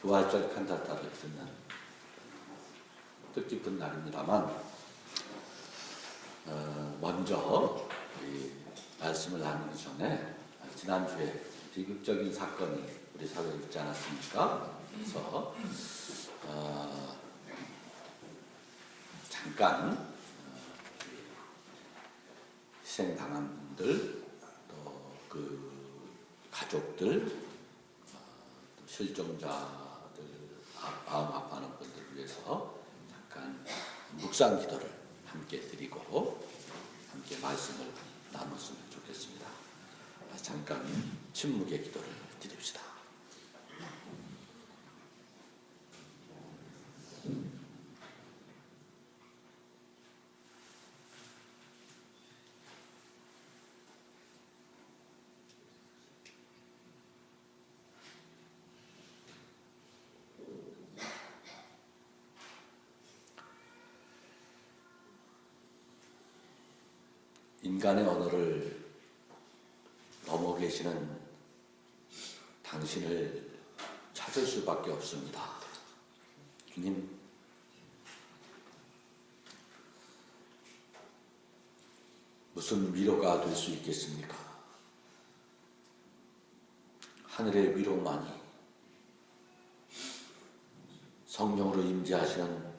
부활절 칸타타를 듣는 뜻깊은 날입니다만 어, 먼저 이 말씀을 나누기 전에 지난주에 비극적인 사건이 우리 사회에 있지 않았습니까? 그래서 어, 잠깐 어, 희생당한 분들 또 그 가족들 어, 아- 마음 아파하는 분들을 위해서 잠깐 묵상 기도를 함께 드리고 함께 말씀을 나눴으면 좋겠습니다. 아, 잠깐 침묵의 기도를 드립시다. 인간의 언어를 넘어 계시는 당신을 찾을 수밖에 없습니다. 주님, 무슨 위로가 될 수 있겠습니까? 하늘의 위로만이 성령으로 임재하시는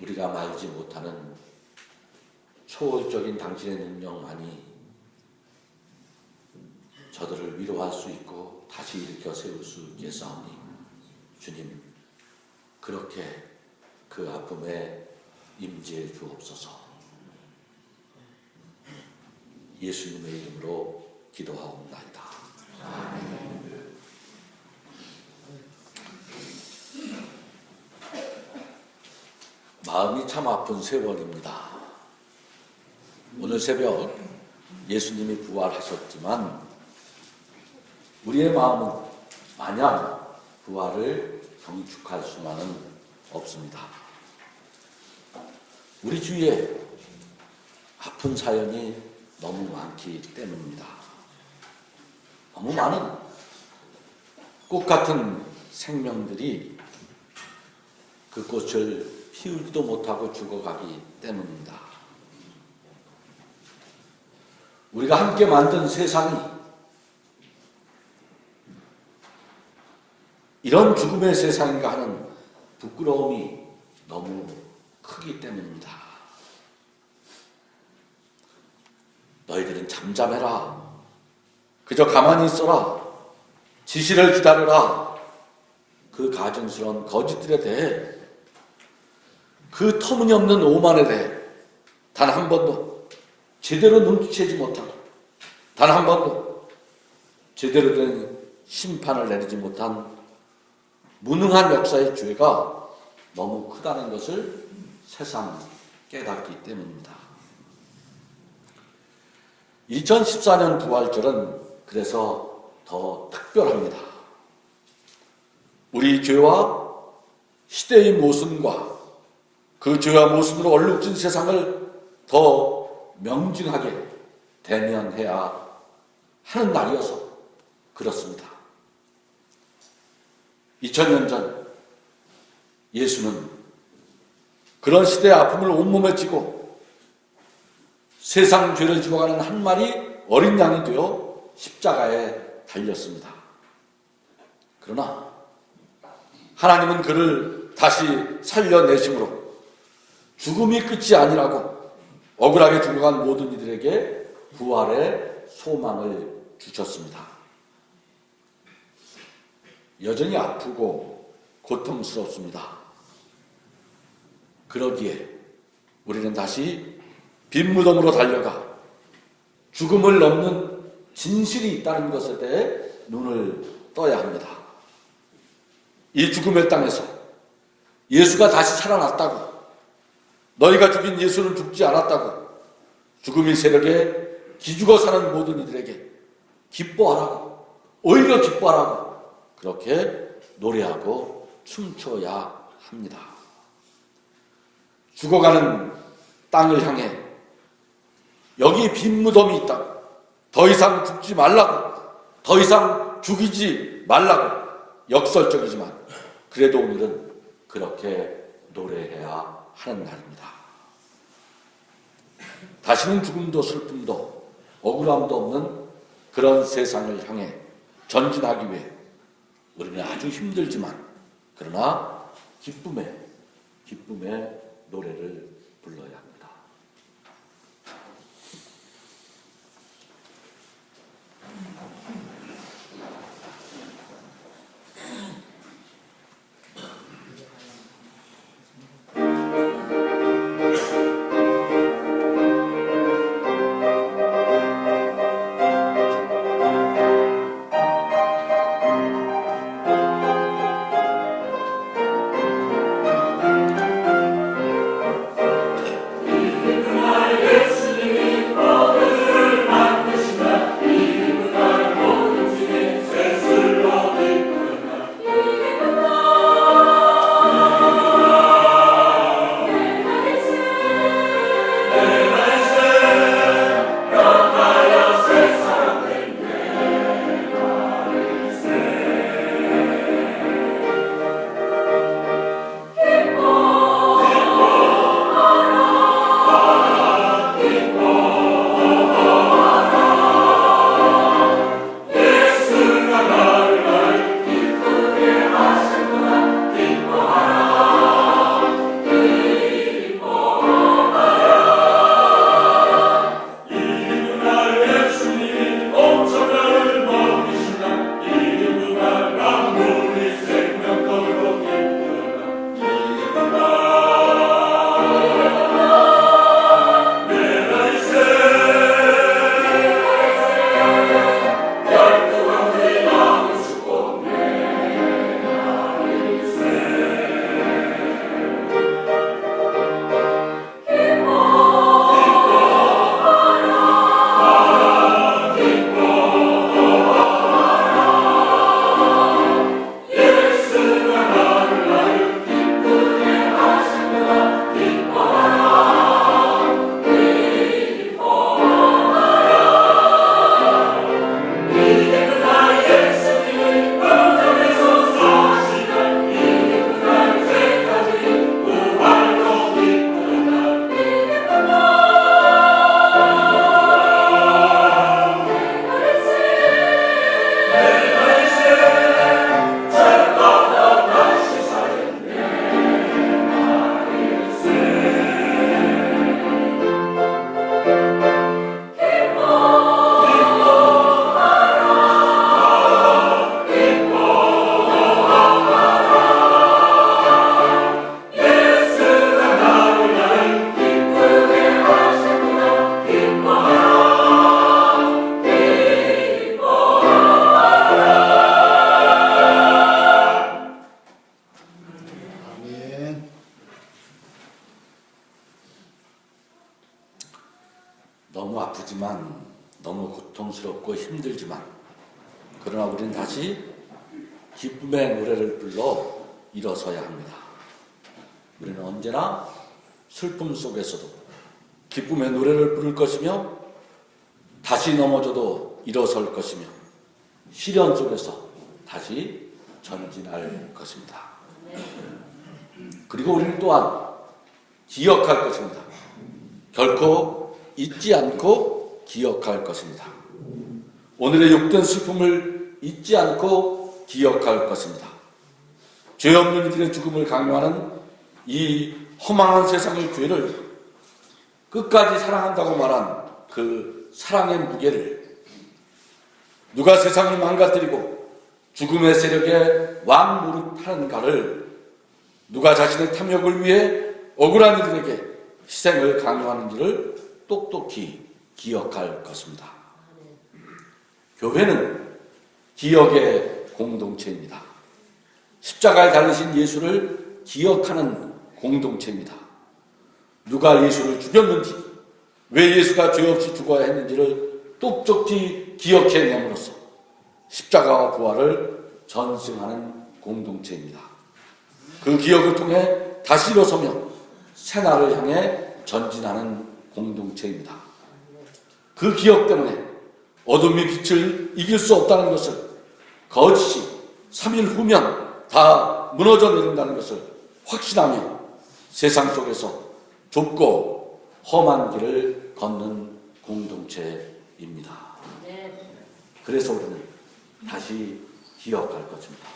우리가 말지 못하는 초월적인 당신의 능력만이 저들을 위로할 수 있고 다시 일으켜 세울 수 있겠사오니 주님 그렇게 그 아픔에 임재해 주옵소서 예수님의 이름으로 기도하옵나이다. 마음이 참 아픈 세월입니다. 오늘 새벽 예수님이 부활하셨지만 우리의 마음은 마냥 부활을 경축할 수만은 없습니다. 우리 주위에 아픈 사연이 너무 많기 때문입니다. 너무 많은 꽃 같은 생명들이 그 꽃을 피우지도 못하고 죽어가기 때문입니다. 우리가 함께 만든 세상이 이런 죽음의 세상인가 하는 부끄러움이 너무 크기 때문입니다. 너희들은 잠잠해라. 그저 가만히 있어라. 지시를 기다려라. 그 가증스러운 거짓들에 대해 그 터무니없는 오만에 대해 단 한 번도 제대로 눈치채지 못하고 단 한 번도 제대로 된 심판을 내리지 못한 무능한 역사의 죄가 너무 크다는 것을 세상 깨닫기 때문입니다. 2014년 부활절은 그래서 더 특별합니다. 우리 죄와 시대의 모순과 그 죄와 모순으로 얼룩진 세상을 더 명징하게 대면해야 하는 날이어서 그렇습니다. 2000년 전 예수는 그런 시대의 아픔을 온몸에 지고 세상 죄를 지고가는 한 마리 어린 양이 되어 십자가에 달렸습니다. 그러나 하나님은 그를 다시 살려내심으로 죽음이 끝이 아니라고 억울하게 죽어간 모든 이들에게 부활의 소망을 주셨습니다. 여전히 아프고 고통스럽습니다. 그러기에 우리는 다시 빈 무덤으로 달려가 죽음을 넘는 진실이 있다는 것에 대해 눈을 떠야 합니다. 이 죽음의 땅에서 예수가 다시 살아났다고 너희가 죽인 예수는 죽지 않았다고 죽음의 세력에 기죽어 사는 모든 이들에게 기뻐하라고 오히려 기뻐하라고 그렇게 노래하고 춤춰야 합니다. 죽어가는 땅을 향해 여기 빈 무덤이 있다. 더 이상 죽지 말라고, 더 이상 죽이지 말라고 역설적이지만 그래도 오늘은 그렇게 노래해야 하는 날입니다. 다시는 죽음도 슬픔도 억울함도 없는 그런 세상을 향해 전진하기 위해 우리는 아주 힘들지만 그러나 기쁨의 기쁨의 노래를 불러야 합니다. 아프지만 너무 고통스럽고 힘들지만 그러나 우리는 다시 기쁨의 노래를 불러 일어서야 합니다. 우리는 언제나 슬픔 속에서도 기쁨의 노래를 부를 것이며 다시 넘어져도 일어설 것이며 시련 속에서 다시 전진할 것입니다. 그리고 우리는 또한 기억할 것입니다. 결코 잊지 않고 기억할 것입니다. 오늘의 욕된 슬픔을 잊지 않고 기억할 것입니다. 죄 없는 이들의 죽음을 강요하는 이 허망한 세상의 죄를 끝까지 사랑한다고 말한 그 사랑의 무게를 누가 세상을 망가뜨리고 죽음의 세력에 왕 노릇하는가를 누가 자신의 탐욕을 위해 억울한 이들에게 희생을 강요하는지를 똑똑히 기억할 것입니다. 교회는 기억의 공동체입니다. 십자가에 달리신 예수를 기억하는 공동체입니다. 누가 예수를 죽였는지, 왜 예수가 죄 없이 죽어야 했는지를 똑똑히 기억해냄으로써 십자가와 부활을 전승하는 공동체입니다. 그 기억을 통해 다시 일어서며 새날을 향해 전진하는 공동체입니다. 그 기억 때문에 어둠이 빛을 이길 수 없다는 것을 거짓이 3일 후면 다다 무너져 내린다는 것을 확신하며 세상 속에서 좁고 험한 길을 걷는 공동체입니다. 그래서 우리는 다시 기억할 것입니다.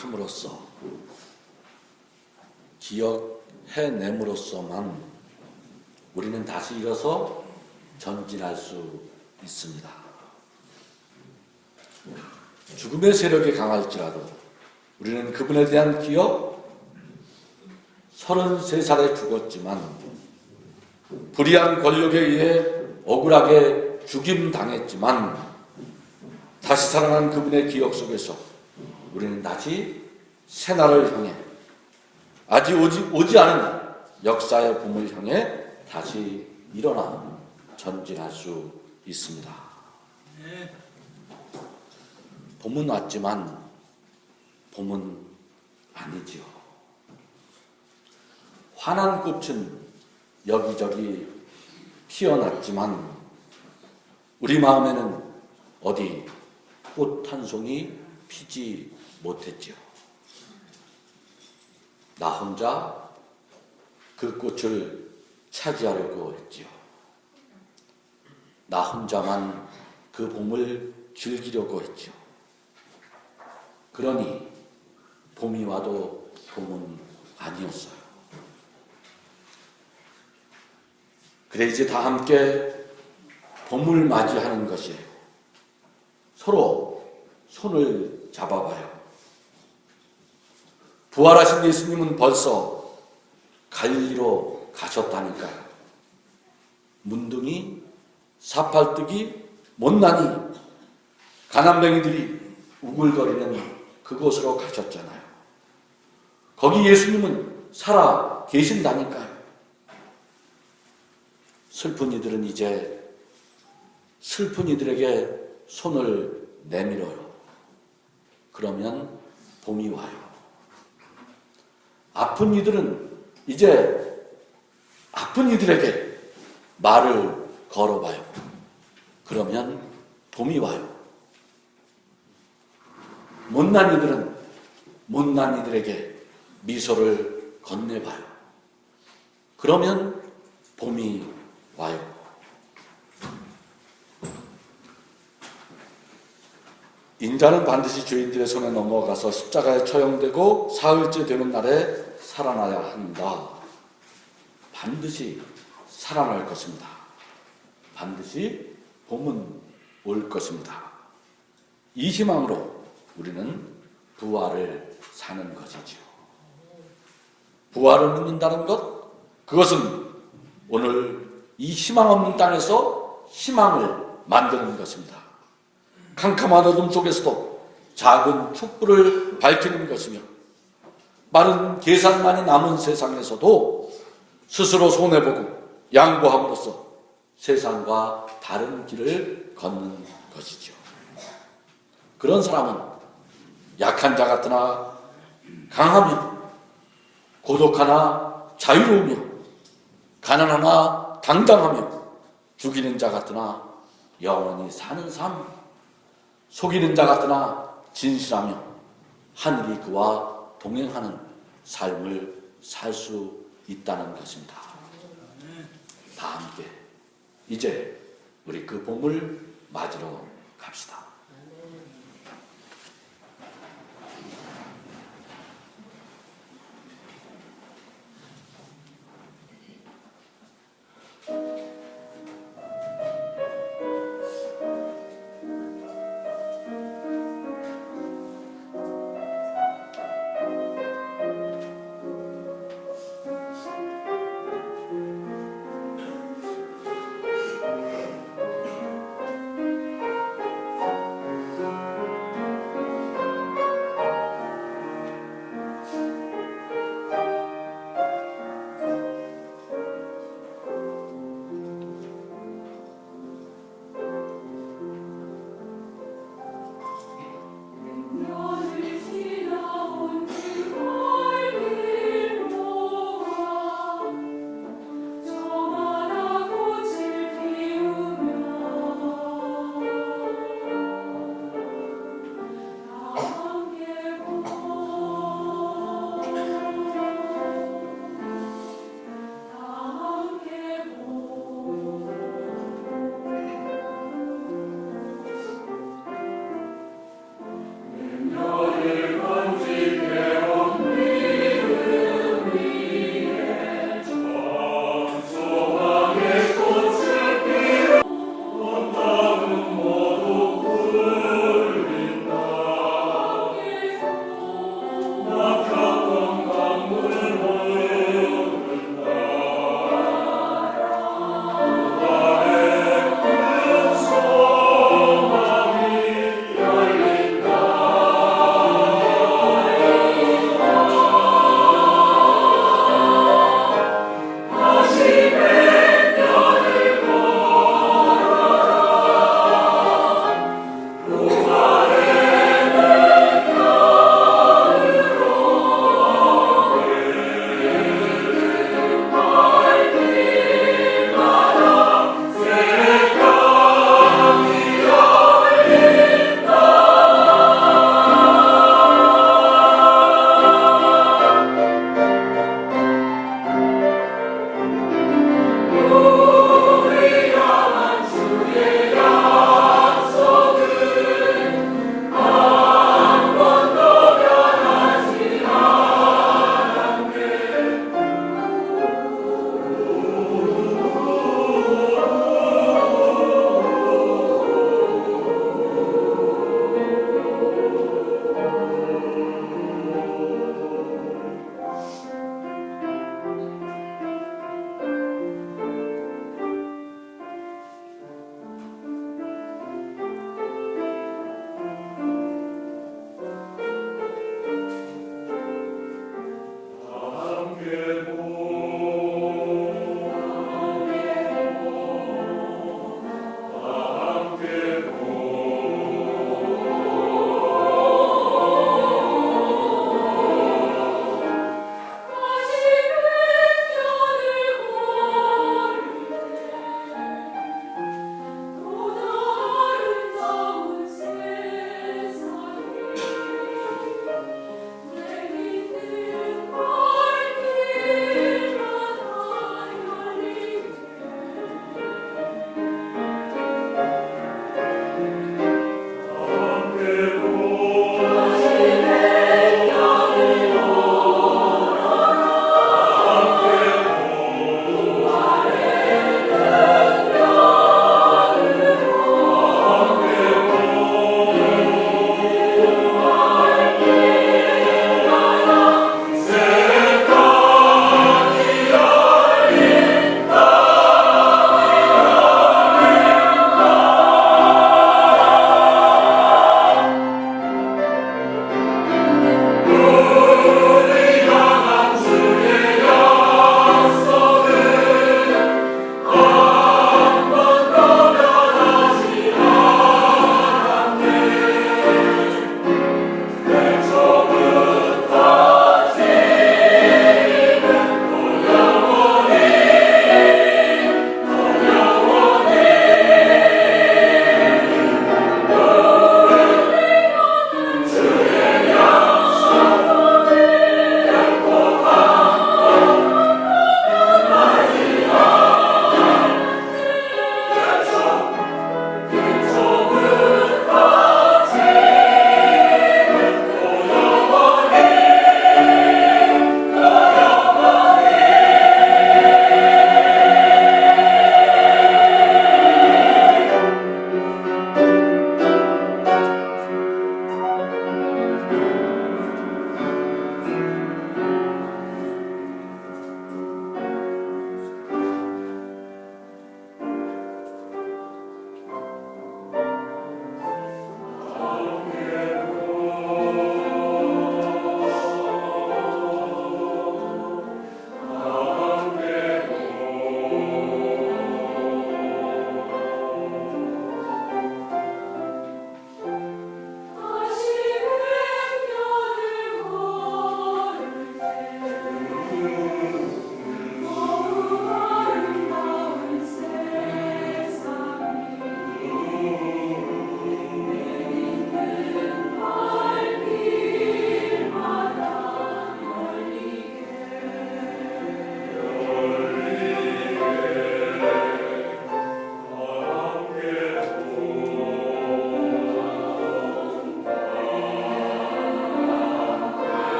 기억함으로써 기억해냄으로써만 우리는 다시 일어서 전진할 수 있습니다. 죽음의 세력이 강할지라도 우리는 그분에 대한 기억 33살에 죽었지만 불의한 권력에 의해 억울하게 죽임 당했지만 다시 살아난 그분의 기억 속에서 우리는 다시 새날을 향해 아직 오지, 오지 않은 역사의 봄을 향해 다시 일어나 전진할 수 있습니다. 봄은 왔지만 봄은 아니지요. 환한 꽃은 여기저기 피어났지만 우리 마음에는 어디 꽃 한 송이 피지 못했지요. 나 혼자 그 꽃을 차지하려고 했지요. 나 혼자만 그 봄을 즐기려고 했지요. 그러니 봄이 와도 봄은 아니었어요. 그래 이제 다 함께 봄을 맞이하는 것이에요. 서로 손을 잡아봐요. 부활하신 예수님은 벌써 갈리로 가셨다니까요. 문둥이, 사팔뜨기, 못난이 가난뱅이들이 우글거리는 그곳으로 가셨잖아요. 거기 예수님은 살아 계신다니까요. 슬픈 이들은 이제 슬픈 이들에게 손을 내밀어요. 그러면 봄이 와요. 아픈 이들은 이제 아픈 이들에게 말을 걸어봐요. 그러면 봄이 와요. 못난 이들은 못난 이들에게 미소를 건네봐요. 그러면 봄이 와요. 인자는 반드시 죄인들의 손에 넘어가서 십자가에 처형되고 사흘째 되는 날에 살아나야 한다. 반드시 살아날 것입니다. 반드시 봄은 올 것입니다. 이 희망으로 우리는 부활을 사는 것이지요. 부활을 믿는다는 것, 그것은 오늘 이 희망 없는 땅에서 희망을 만드는 것입니다. 캄캄한 어둠 속에서도 작은 촛불을 밝히는 것이며 마른 계산만이 남은 세상에서도 스스로 손해보고 양보함으로써 세상과 다른 길을 걷는 것이죠. 그런 사람은 약한 자 같으나 강하며 고독하나 자유로우며 가난하나 당당하며 죽이는 자 같으나 영원히 사는 삶 속이는 자 같으나 진실하며 하늘이 그와 동행하는 삶을 살 수 있다는 것입니다. 다 함께 이제 우리 그 봄을 맞으러 갑시다.